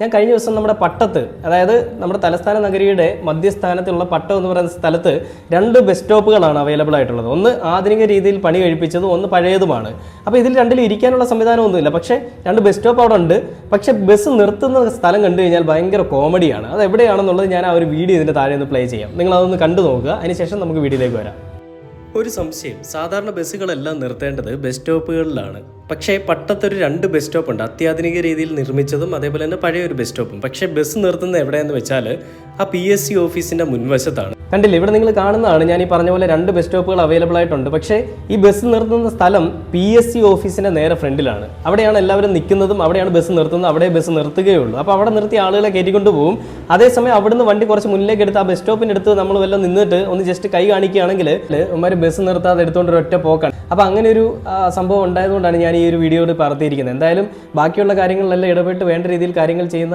ഞാൻ കഴിഞ്ഞ ദിവസം നമ്മുടെ പട്ടത്ത് അതായത് നമ്മുടെ തലസ്ഥാന നഗരിയുടെ മധ്യസ്ഥാനത്തുള്ള പട്ടം എന്ന് പറയുന്ന സ്ഥലത്ത് രണ്ട് ബസ് സ്റ്റോപ്പുകളാണ് അവൈലബിൾ ആയിട്ടുള്ളത്. ഒന്ന് ആധുനിക രീതിയിൽ പണി കഴിപ്പിച്ചതും ഒന്ന് പഴയതുമാണ്. അപ്പോൾ ഇതിൽ രണ്ടിലും ഇരിക്കാനുള്ള സംവിധാനമൊന്നുമില്ല. പക്ഷേ രണ്ട് ബസ് സ്റ്റോപ്പ് അവിടെ ഉണ്ട്. പക്ഷേ ബസ് നിർത്തുന്ന സ്ഥലം കണ്ടു കഴിഞ്ഞാൽ ഭയങ്കര കോമഡിയാണ് അത് എവിടെയാണെന്നുള്ളത് ഞാൻ ആ ഒരു വീഡിയോ ഇതിന്റെ താഴെ ഒന്ന് പ്ലേ ചെയ്യാം. നിങ്ങൾ അതൊന്ന് കണ്ടു നോക്കുക. അതിനുശേഷം നമുക്ക് വീഡിയോയിലേക്ക് വരാം. ഒരു സംശയം. സാധാരണ ബസ്സുകളെല്ലാം നിർത്തേണ്ടത് ബസ് സ്റ്റോപ്പുകളിലാണ്. പക്ഷേ പട്ടത്തൊരു രണ്ട് ബസ് സ്റ്റോപ്പ് ഉണ്ട്. അത്യാധുനിക രീതിയിൽ നിർമ്മിച്ചതും അതേപോലെ തന്നെ പഴയ ഒരു ബസ് സ്റ്റോപ്പും പക്ഷേ ബസ് നിർത്തുന്നത് എവിടെയെന്ന് വെച്ചാൽ ആ പി എസ് സി ഓഫീസിന്റെ മുൻവശത്താണ്. കണ്ടില്ല? ഇവിടെ നിങ്ങൾ കാണുന്നതാണ് ഞാൻ ഈ പറഞ്ഞ പോലെ രണ്ട് ബസ് സ്റ്റോപ്പുകൾ അവൈലബിൾ ആയിട്ടുണ്ട്. പക്ഷേ ഈ ബസ് നിർത്തുന്ന സ്ഥലം പി എസ് സി ഓഫീസിന്റെ നേരെ ഫ്രണ്ടിലാണ്. അവിടെയാണ് എല്ലാവരും നിൽക്കുന്നതും അവിടെയാണ് ബസ് നിർത്തുന്നത്. അവിടെ ബസ് നിർത്തുകയുള്ളൂ. അപ്പോൾ അവിടെ നിർത്തി ആളുകളെ കയറ്റിക്കൊണ്ട് പോകും അതേസമയം അവിടുന്ന് വണ്ടി കുറച്ച് മുന്നിലേക്ക് എടുത്ത് ആ ബസ് സ്റ്റോപ്പിന്റെ അടുത്ത് നമ്മൾ വല്ലതും നിന്നിട്ട് ഒന്ന് ജസ്റ്റ് കൈ കാണിക്കുകയാണെങ്കിൽ ഉമ്മാർ ബസ് നിർത്താതെ എടുത്തുകൊണ്ട് ഒറ്റ പോക്കാണ്. അപ്പോൾ അങ്ങനെ ഒരു സംഭവം ഉണ്ടായതുകൊണ്ടാണ് ഞാൻ ഈ ഒരു വീഡിയോയിൽ പറഞ്ഞിരിക്കുന്നത് എന്തായാലും ബാക്കിയുള്ള കാര്യങ്ങളിലെല്ലാം ഇടപെട്ട് വേണ്ട രീതിയിൽ കാര്യങ്ങൾ ചെയ്യുന്ന